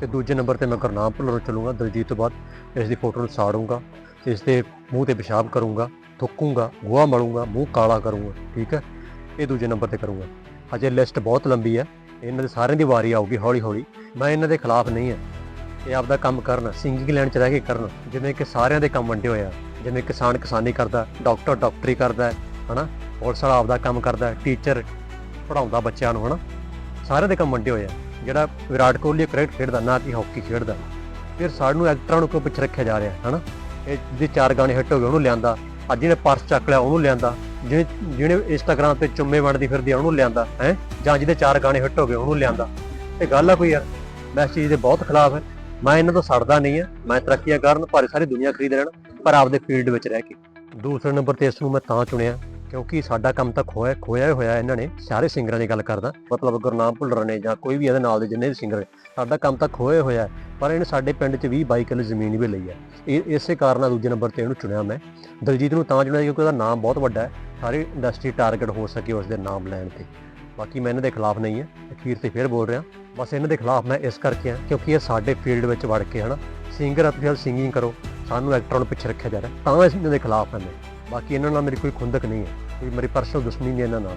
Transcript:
ਤੇ ਦੂਜੇ ਨੰਬਰ ਤੇ ਮੈਂ ਗੁਰਨਾਮ ਭੁੱਲਰ ਨੂੰ ਚਲੂੰਗਾ ਦਲਜੀਤ ਤੋਂ ਬਾਅਦ ਇਸ ਦੀ ਫੋਟੋ ਨੂੰ ਸਾੜੂੰਗਾ ਇਸ ਦੇ ਮੂੰਹ ਤੇ ਪਿਸ਼ਾਬ ਕਰੂੰਗਾ ਥੁੱਕੂੰਗਾ ਗੋਹਾ ਮਲੂੰਗਾ ਮੂੰਹ ਕਾਲਾ ਕਰੂੰਗਾ ਠੀਕ ਹੈ? ਇਹ ਦੂਜੇ ਨੰਬਰ ਤੇ ਕਰੂੰਗਾ। ਅਜੇ ਲਿਸਟ ਬਹੁਤ ਲੰਬੀ ਹੈ ਇਹਨਾਂ ਦੇ ਸਾਰਿਆਂ ਦੀ ਵਾਰੀ ਆਊਗੀ ਹੌਲੀ ਹੌਲੀ ਮੈਂ ਇਹਨਾਂ ਦੇ ਖਿਲਾਫ ਨਹੀਂ ਹਾਂ। ਇਹ ਆਪਦਾ ਕੰਮ ਕਰਨ ਸਿੰਗਿੰਗ ਲੈਣ 'ਚ ਰਹਿ ਕੇ ਕਰਨ ਜਿਵੇਂ ਕਿ ਸਾਰਿਆਂ ਦੇ ਕੰਮ ਵੰਡੇ ਹੋਏ ਆ। ਜਿਵੇਂ ਕਿਸਾਨ ਕਿਸਾਨੀ ਕਰਦਾ ਡਾਕਟਰ ਡਾਕਟਰੀ ਕਰਦਾ ਹੈ, ਹਨਾ? ਪੁਲਿਸ ਵਾਲਾ ਆਪਦਾ ਕੰਮ ਕਰਦਾ ਟੀਚਰ ਪੜਾਉਂਦਾ ਬੱਚਿਆਂ ਨੂੰ ਹਨਾ? ਸਾਰਿਆਂ ਦੇ ਕੰਮ ਵੰਡੇ ਹੋਏ ਆ। ਜਿਹੜਾ ਵਿਰਾਟ ਕੋਹਲੀ ਕ੍ਰਿਕਟ ਖੇਡਦਾ, ਨਾ ਕਿ ਹਾਕੀ ਖੇਡਦਾ। ਫਿਰ ਸਾਨੂੰ ਐਕਟਰਾਂ ਨੂੰ ਕਿਉਂ ਪਿੱਛੇ ਰੱਖਿਆ ਜਾ ਰਿਹਾ, ਹਨਾ? ਇਹ ਜਿਹਦੇ ਚਾਰ ਗਾਣੇ ਹਿੱਟ ਹੋ ਗਏ, ਉਹਨੂੰ ਲਿਆਂਦਾ। ਅੱਜ ਜਿਹਨੇ ਪਰਸ ਚੱਕ ਲਿਆ, ਉਹਨੂੰ ਲਿਆਂਦਾ। ਜਿਹਨੇ ਜਿਹਨੇ ਇੰਸਟਾਗ੍ਰam ਤੇ ਚੁੰਮੇ ਵੰਡਦੀ ਫਿਰਦੀ ਉਹਨੂੰ ਲਿਆਂਦਾ, ਹੈ? ਜਾਂ ਜਿਹਦੇ ਚਾਰ ਗਾਣੇ ਹਿੱਟ ਹੋ ਗਏ, ਉਹਨੂੰ ਲਿਆਂਦਾ। ਇਹ ਗੱਲ ਆ ਕੋਈ ਯਾਰ, ਮੈਂ ਇਸ ਚੀਜ਼ ਦੇ ਬਹੁਤ ਖਿਲਾਫ ਹੈ। ਮੈਂ ਇਹਨਾਂ ਤੋਂ ਸੜਦਾ ਨਹੀਂ ਆ ਮੈਂ ਤਰੱਕੀਆਂ ਕਰਨ, ਭਾਰੀ ਸਾਰੀ ਦੁਨੀਆ ਖਰੀਦ ਲੈਣ, ਪਰ ਆਪਦੇ ਫੀਲਡ ਵਿੱਚ ਰਹਿ ਕੇ। ਦੂਸਰੇ ਨੰਬਰ ਤੇ ਇਸ ਨੂੰ ਮੈਂ ਤਾਂ ਚੁਣਿਆ। ਕਿਉਂਕਿ ਸਾਡਾ ਕੰਮ ਤਾਂ ਖੋਇਆ ਖੋਇਆ ਹੀ ਹੋਇਆ ਇਹਨਾਂ ਨੇ, ਸਾਰੇ ਸਿੰਗਰਾਂ ਦੀ ਗੱਲ ਕਰਦਾ। ਮਤਲਬ ਗੁਰਨਾਮ ਭੁੱਲਰ ਨੇ ਜਾਂ ਕੋਈ ਵੀ ਇਹਦੇ ਨਾਲ ਦੇ ਜਿੰਨੇ ਵੀ ਸਿੰਗਰ ਸਾਡਾ ਕੰਮ ਤਾਂ ਖੋਇਆ ਹੀ ਹੋਇਆ ਪਰ ਇਹਨੇ ਸਾਡੇ ਪਿੰਡ 'ਚ 20 22 ਕਿੱਲੇ ਜ਼ਮੀਨ ਵੀ ਲਈ ਹੈ। ਇਹ ਇਸੇ ਕਾਰਨ ਆ ਦੂਜੇ ਨੰਬਰ ਤੇ ਇਹਨੂੰ ਚੁਣਿਆ ਮੈਂ। ਦਲਜੀਤ ਨੂੰ ਤਾਂ ਚੁਣਿਆ ਕਿਉਂਕਿ ਉਹਦਾ ਨਾਮ ਬਹੁਤ ਵੱਡਾ ਹੈ, ਸਾਰੀ ਇੰਡਸਟਰੀ ਟਾਰਗੇਟ ਹੋ ਸਕੇ ਉਸ ਦੇ ਨਾਮ ਲੈਣ ਤੇ। ਬਾਕੀ ਮੈਂ ਇਹਨਾਂ ਦੇ ਖਿਲਾਫ ਨਹੀਂ ਹੈ, ਅਖੀਰ ਤੇ ਫੇਰ ਬੋਲ ਰਿਹਾ। ਬਸ ਇਹਨਾਂ ਦੇ ਖਿਲਾਫ ਮੈਂ ਇਸ ਕਰਕੇ ਹਾਂ, ਕਿਉਂਕਿ ਇਹ ਸਾਡੇ ਫੀਲਡ ਵਿੱਚ ਵੜ ਕੇ ਹਨਾ ਸਿੰਗਰ ਅਫੀਸ਼ੀਅਲ ਸਿੰਗਿੰਗ ਕਰੋ, ਸਾਨੂੰ ਐਕਟਰਾਂ ਨੂੰ ਪਿੱਛੇ ਰੱਖਿਆ ਜਾ ਰਿਹਾ, ਤਾਂ ਇਸ ਇਹਨਾਂ ਦੇ ਖਿਲਾਫ ਹਾਂ ਮੈਂ। ਬਾਕੀ ਇਹਨਾਂ ਨਾਲ ਮੇਰੀ ਕੋਈ ਖੁੰਦਕ ਨਹੀਂ ਹੈ। ਕੋਈ ਮੇਰੀ ਪਰਸਨਲ ਦੁਸ਼ਮਣੀ ਨਹੀਂ ਇਹਨਾਂ ਨਾਲ।